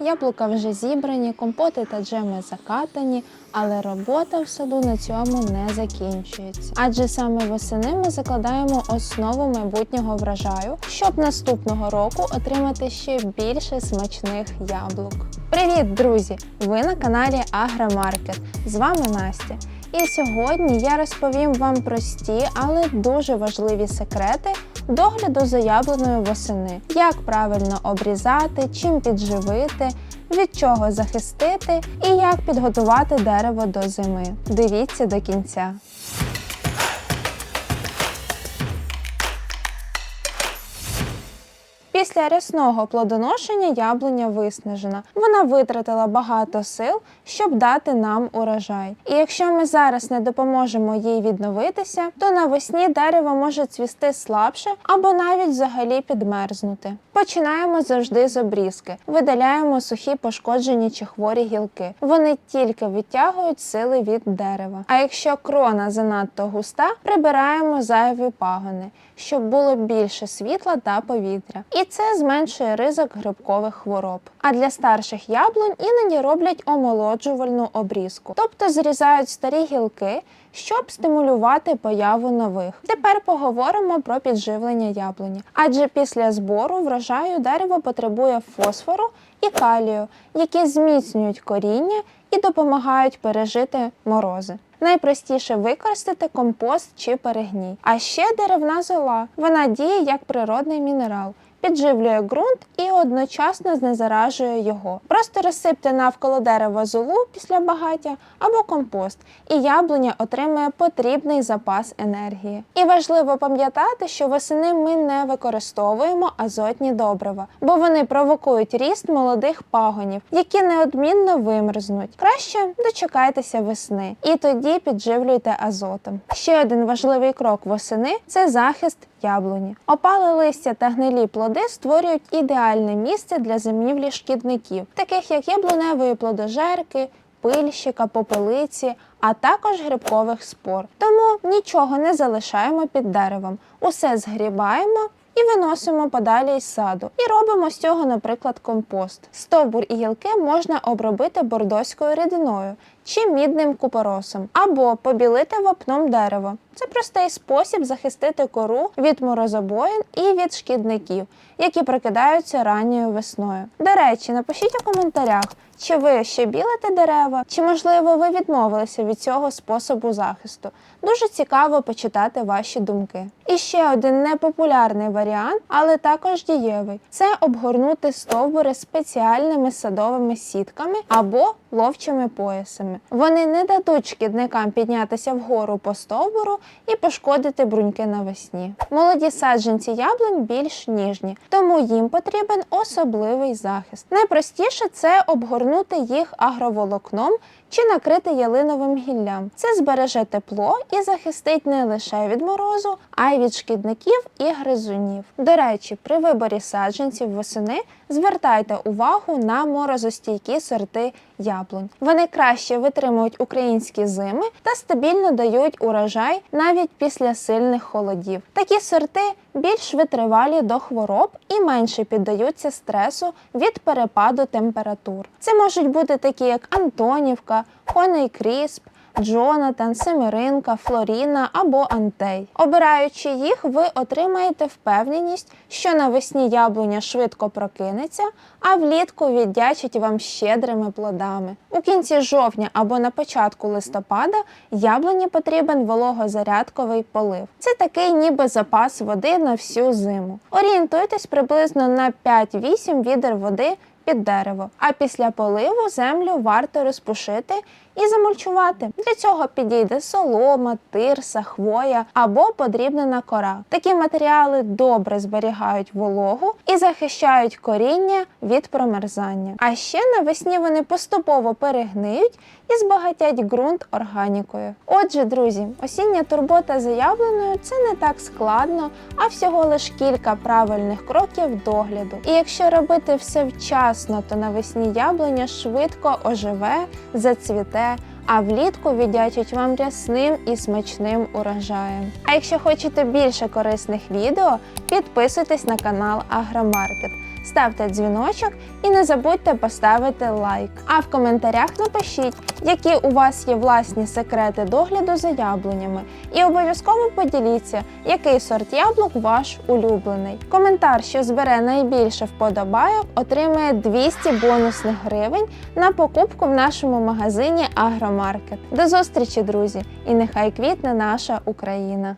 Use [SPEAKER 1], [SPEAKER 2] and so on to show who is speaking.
[SPEAKER 1] Яблука вже зібрані, компоти та джеми закатані, але робота в саду на цьому не закінчується. Адже саме восени ми закладаємо основу майбутнього врожаю, щоб наступного року отримати ще більше смачних яблук. Привіт, друзі! Ви на каналі Агромаркет. З вами Настя. І сьогодні я розповім вам прості, але дуже важливі секрети догляду за яблуною восени, як правильно обрізати, чим підживити, від чого захистити і як підготувати дерево до зими. Дивіться до кінця. Після рясного плодоношення яблуня виснажена. Вона витратила багато сил, щоб дати нам урожай. І якщо ми зараз не допоможемо їй відновитися, то навесні дерево може цвісти слабше або навіть взагалі підмерзнути. Починаємо завжди з обрізки. Видаляємо сухі пошкоджені чи хворі гілки. Вони тільки відтягують сили від дерева. А якщо крона занадто густа, прибираємо зайві пагони, щоб було більше світла та повітря. І це зменшує ризик грибкових хвороб. А для старших яблунь іноді роблять омолоджувальну обрізку, тобто зрізають старі гілки, щоб стимулювати появу нових. Тепер поговоримо про підживлення яблуні. Адже після збору врожаю дерево потребує фосфору і калію, які зміцнюють коріння і допомагають пережити морози. Найпростіше використати компост чи перегній. А ще деревна зола. Вона діє як природний мінерал. Підживлює ґрунт і одночасно знезаражує його. Просто розсипте навколо дерева золу після багаття або компост, і яблуня отримує потрібний запас енергії. І важливо пам'ятати, що восени ми не використовуємо азотні добрива, бо вони провокують ріст молодих пагонів, які неодмінно вимерзнуть. Краще дочекайтеся весни і тоді підживлюйте азотом. Ще один важливий крок восени це захист яблуні. Опали листя та гнилі плоди створюють ідеальне місце для зимівлі шкідників, таких як яблуневої плодожерки, пильщика, попелиці, а також грибкових спор. Тому нічого не залишаємо під деревом, усе згрібаємо. І виносимо подалі із саду. І робимо з цього, наприклад, компост. Стовбур і гілки можна обробити бордоською рідиною чи мідним купоросом, або побілити вапном дерево. Це простий спосіб захистити кору від морозобоїн і від шкідників, які прокидаються ранньою весною. До речі, напишіть у коментарях, чи ви ще білите дерева, чи можливо ви відмовилися від цього способу захисту. Дуже цікаво почитати ваші думки. І ще один непопулярний варіант, але також дієвий це обгорнути стовбури спеціальними садовими сітками або ловчими поясами. Вони не дадуть шкідникам піднятися вгору по стовбуру і пошкодити бруньки навесні. Молоді саджанці яблунь більш ніжні, тому їм потрібен особливий захист. Найпростіше це обгорнути їх агроволокном чи накрити ялиновим гіллям. Це збереже тепло і захистить не лише від морозу, а й від шкідників і гризунів. До речі, при виборі саджанців восени звертайте увагу на морозостійкі сорти яблунь. Вони краще витримують українські зими та стабільно дають урожай навіть після сильних холодів. Такі сорти більш витривалі до хвороб і менше піддаються стресу від перепаду температур. Це можуть бути такі, як Антонівка, Коней Крісп. Джонатан, Семеринка, Флоріна або Антей. Обираючи їх, ви отримаєте впевненість, що навесні яблуня швидко прокинеться, а влітку віддячить вам щедрими плодами. У кінці жовтня або на початку листопада яблуні потрібен вологозарядковий полив. Це такий ніби запас води на всю зиму. Орієнтуйтесь приблизно на 5-8 відер води під дерево. А після поливу землю варто розпушити і замульчувати. Для цього підійде солома, тирса, хвоя або подрібнена кора. Такі матеріали добре зберігають вологу і захищають коріння від промерзання. А ще навесні вони поступово перегниють і збагатять ґрунт органікою. Отже, друзі, осіння турбота за яблуною це не так складно, а всього лиш кілька правильних кроків догляду. І якщо робити все вчасно, то навесні яблуня швидко оживе, зацвіте. А влітку віддячить вам рясним і смачним урожаєм. А якщо хочете більше корисних відео, підписуйтесь на канал Агромаркет. Ставте дзвіночок і не забудьте поставити лайк. А в коментарях напишіть, які у вас є власні секрети догляду за яблунями, і обов'язково поділіться, який сорт яблук ваш улюблений. Коментар, що збере найбільше вподобайок, отримає 200 бонусних гривень на покупку в нашому магазині Агромаркет. До зустрічі, друзі! І нехай квітне наша Україна!